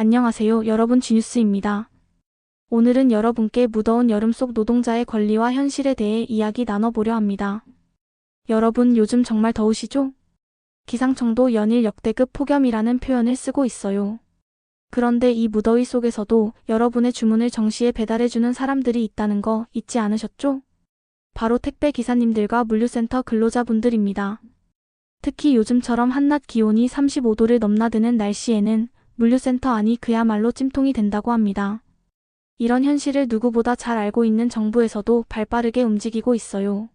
안녕하세요. 여러분 지뉴스입니다. 오늘은 여러분께 무더운 여름 속 노동자의 권리와 현실에 대해 이야기 나눠보려 합니다. 여러분 요즘 정말 더우시죠? 기상청도 연일 역대급 폭염이라는 표현을 쓰고 있어요. 그런데 이 무더위 속에서도 여러분의 주문을 정시에 배달해주는 사람들이 있다는 거 잊지 않으셨죠? 바로 택배 기사님들과 물류센터 근로자분들입니다. 특히 요즘처럼 한낮 기온이 35도를 넘나드는 날씨에는 물류센터 안이 그야말로 찜통이 된다고 합니다. 이런 현실을 누구보다 잘 알고 있는 정부에서도 발빠르게 움직이고 있어요.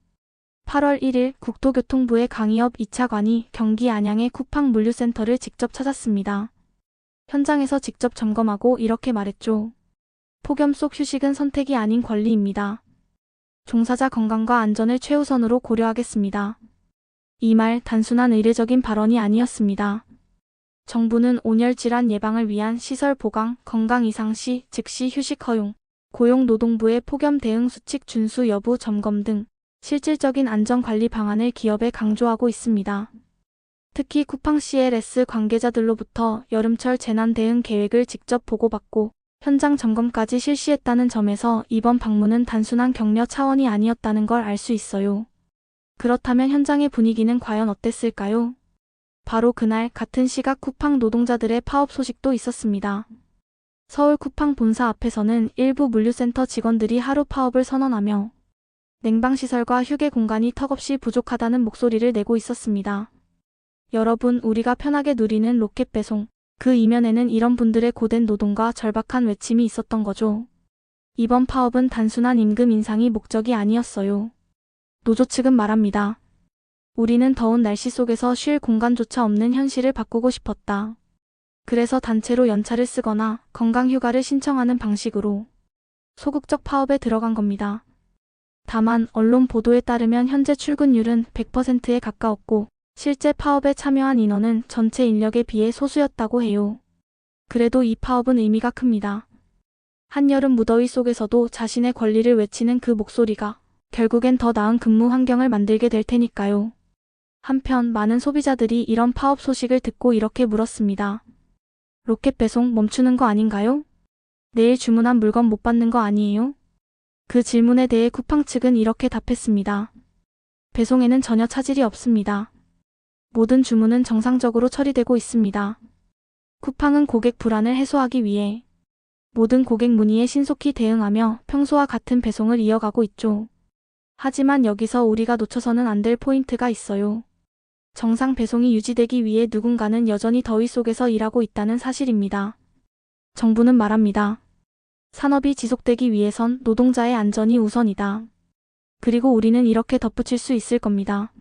8월 1일 국토교통부의 강의업 2차관이 경기 안양의 쿠팡 물류센터를 직접 찾았습니다. 현장에서 직접 점검하고 이렇게 말했죠. 폭염 속 휴식은 선택이 아닌 권리입니다. 종사자 건강과 안전을 최우선으로 고려하겠습니다. 이 말 단순한 의례적인 발언이 아니었습니다. 정부는 온열 질환 예방을 위한 시설 보강, 건강 이상 시 즉시 휴식 허용, 고용노동부의 폭염 대응 수칙 준수 여부 점검 등 실질적인 안전 관리 방안을 기업에 강조하고 있습니다. 특히 쿠팡 CLS 관계자들로부터 여름철 재난 대응 계획을 직접 보고받고 현장 점검까지 실시했다는 점에서 이번 방문은 단순한 격려 차원이 아니었다는 걸 알 수 있어요. 그렇다면 현장의 분위기는 과연 어땠을까요? 바로 그날 같은 시각 쿠팡 노동자들의 파업 소식도 있었습니다. 서울 쿠팡 본사 앞에서는 일부 물류센터 직원들이 하루 파업을 선언하며 냉방시설과 휴게 공간이 턱없이 부족하다는 목소리를 내고 있었습니다. 여러분, 우리가 편하게 누리는 로켓 배송, 그 이면에는 이런 분들의 고된 노동과 절박한 외침이 있었던 거죠. 이번 파업은 단순한 임금 인상이 목적이 아니었어요. 노조 측은 말합니다. 우리는 더운 날씨 속에서 쉴 공간조차 없는 현실을 바꾸고 싶었다. 그래서 단체로 연차를 쓰거나 건강휴가를 신청하는 방식으로 소극적 파업에 들어간 겁니다. 다만 언론 보도에 따르면 현재 출근율은 100%에 가까웠고 실제 파업에 참여한 인원은 전체 인력에 비해 소수였다고 해요. 그래도 이 파업은 의미가 큽니다. 한여름 무더위 속에서도 자신의 권리를 외치는 그 목소리가 결국엔 더 나은 근무 환경을 만들게 될 테니까요. 한편 많은 소비자들이 이런 파업 소식을 듣고 이렇게 물었습니다. 로켓 배송 멈추는 거 아닌가요? 내일 주문한 물건 못 받는 거 아니에요? 그 질문에 대해 쿠팡 측은 이렇게 답했습니다. 배송에는 전혀 차질이 없습니다. 모든 주문은 정상적으로 처리되고 있습니다. 쿠팡은 고객 불안을 해소하기 위해 모든 고객 문의에 신속히 대응하며 평소와 같은 배송을 이어가고 있죠. 하지만 여기서 우리가 놓쳐서는 안 될 포인트가 있어요. 정상 배송이 유지되기 위해 누군가는 여전히 더위 속에서 일하고 있다는 사실입니다. 정부는 말합니다. 산업이 지속되기 위해선 노동자의 안전이 우선이다. 그리고 우리는 이렇게 덧붙일 수 있을 겁니다.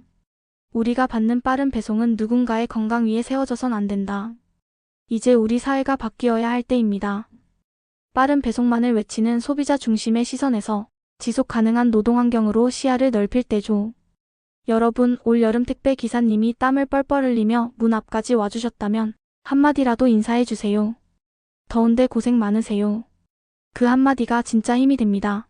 우리가 받는 빠른 배송은 누군가의 건강 위에 세워져선 안 된다. 이제 우리 사회가 바뀌어야 할 때입니다. 빠른 배송만을 외치는 소비자 중심의 시선에서 지속 가능한 노동 환경으로 시야를 넓힐 때죠. 여러분, 올 여름 택배 기사님이 땀을 뻘뻘 흘리며 문 앞까지 와주셨다면 한마디라도 인사해 주세요. 더운데 고생 많으세요. 그 한마디가 진짜 힘이 됩니다.